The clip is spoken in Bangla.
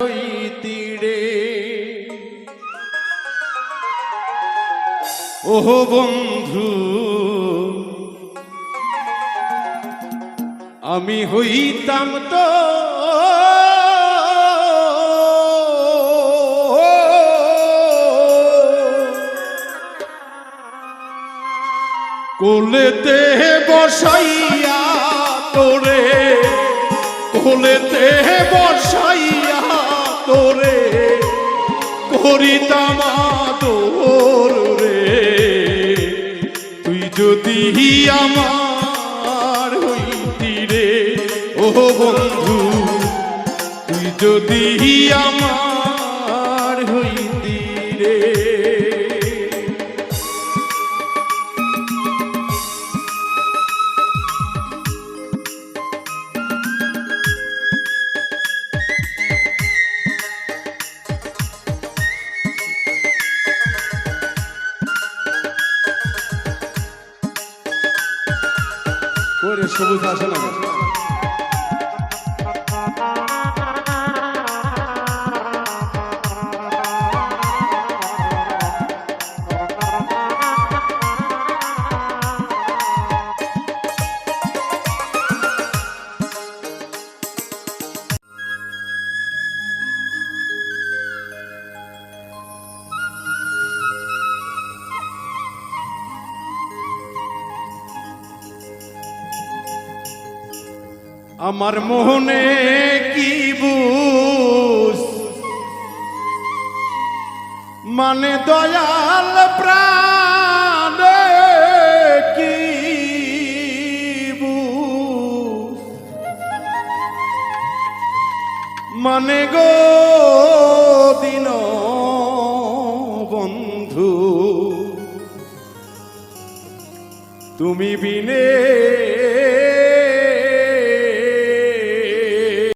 ওই তীরে ওহ বন্ধু আমি হইতাম তো কোলেতে বসাইয়া তোরে কোলেতে বসাইয়া যদি আমার হইতি রে ও বন্ধু তুই যদি আমার করে সবুজ আসে না আমার মোহনে কি বুঝ? মানে দয়াল প্রাণে কি বুঝ? মানে গো দিন বন্ধু, তুমি বিনে